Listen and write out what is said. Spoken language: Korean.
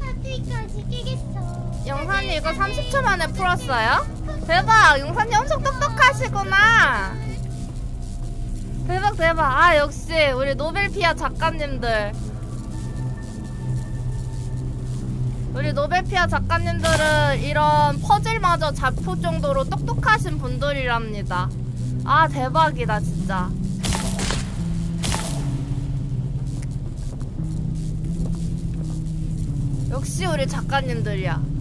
배터리까지 끼겠어. 영산이 이거 30초 만에 풀었어요? 대박! 영산이 엄청 똑똑하시구나! 대박, 대박. 아, 역시, 우리 노벨피아 작가님들. 우리 노벨피아 작가님들은 이런 퍼즐마저 잘풀 정도로 똑똑하신 분들이랍니다. 아, 대박이다, 진짜. 역시 우리 작가님들이야.